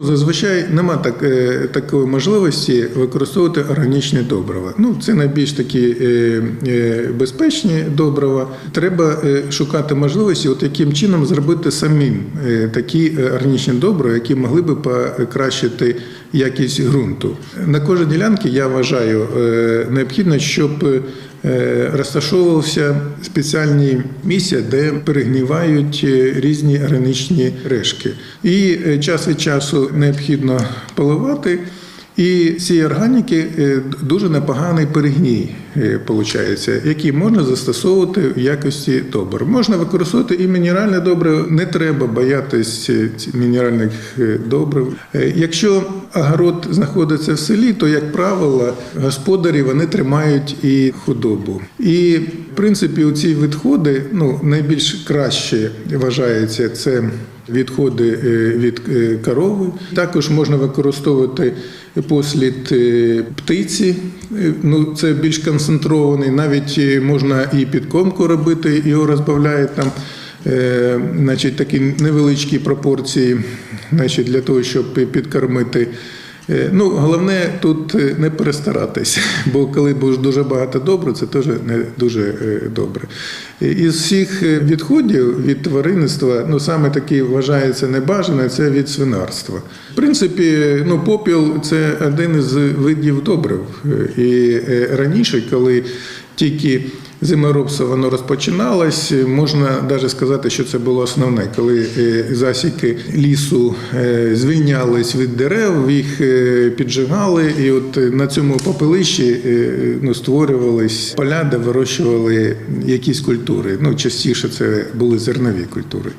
Зазвичай нема так, е, такої можливості використовувати органічні добрива. Ну, це найбільш такі е, е, безпечні добрива. Треба шукати можливості, от яким чином зробити самим такі органічні добрива, які могли би покращити якість ґрунту. На кожній ділянці я вважаю е, необхідно, щоб розташовувався спеціальні місця, де перегнівають е, різні органічні решки. І е, час від часу необхідно поливати. І ці органіки е, дуже непоганий перегній виходить, який можна застосовувати в якості добр. Можна використовувати і мінеральне добриво, не треба боятись е, мінеральних е, добрив. Е, Якщо огород знаходиться в селі, то, як правило, господарі вони тримають і худобу. І в принципі, у ці відходи ну, найбільш краще вважається це відходи е, від е, корови. Також можна використовувати послід е, птиці. Е, Ну, це більш концентрований. Навіть е, можна і підкормку робити, його розбавляють там. е, Значить, такі невеличкі пропорції, значить, для того, щоб підкормити. Е, Ну, головне тут е, не перестаратись, бо коли буде дуже багато добре, це теж не дуже е, добре. Із всіх відходів від тваринництва, ну саме такий вважається небажане, це від свинарства. В принципі, ну попіл це один із видів добрив. І раніше, коли тільки Зиморобство воно розпочиналось. Можна навіть сказати, що це було основне, коли е, засіки лісу е, звільнялись від дерев, їх е, піджигали, і от на цьому попелищі ну, створювались поля, де вирощували якісь культури. Ну частіше це були зернові культури.